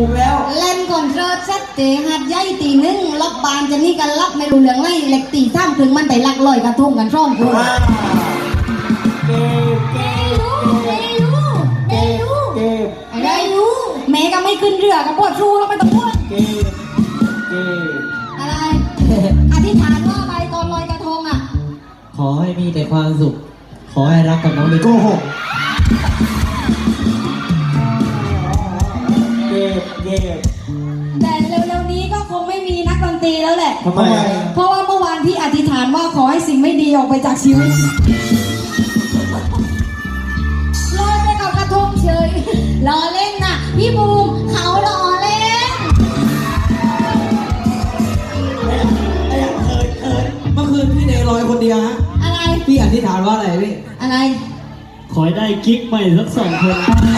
ถูกแล้ว เล่นคอนเสิร์ตเซตเตะหัดใหญ่ตีหนึ่งรับบานจะนี่กันรับไม่รู้เรื่องไรเล็กตีสามถึงมันไปลักลอยกระทงกันช่องคุณว้าเกมเกมได้รู้ได้รู้เกมได้รู้แม่ก็ไม่ขึ้นเรือกับปวดชูแล้วไม่ต้องพูดเกมเกมอะไรอธิษฐานว่าอะไรตอนลอยกระทงอะ ขอให้มีแต่ความสุข ขอให้รักกับน้องลิโก้ หกเกมเกมแต่เร็วๆนี้ก็คงไม่มีนักดนตรีแล้วแหละ ทำไมอะเพราะว่าเมื่อวานพี่อธิษฐานว่าขอให้สิ่งไม่ดีออกไปจากชีวิตลอยไปกับกระทงเฉยล้อเล่นน่ะ พี่บูมเขาล้อเล่น ไอ้อะเขินเขินเมื่อคืนพี่เดย์ลอยคนเดียวฮะ อะไร พี่อธิษฐานว่าอะไรพี่ อะไร ขอให้ได้กิ๊กใหม่สักสองคนเ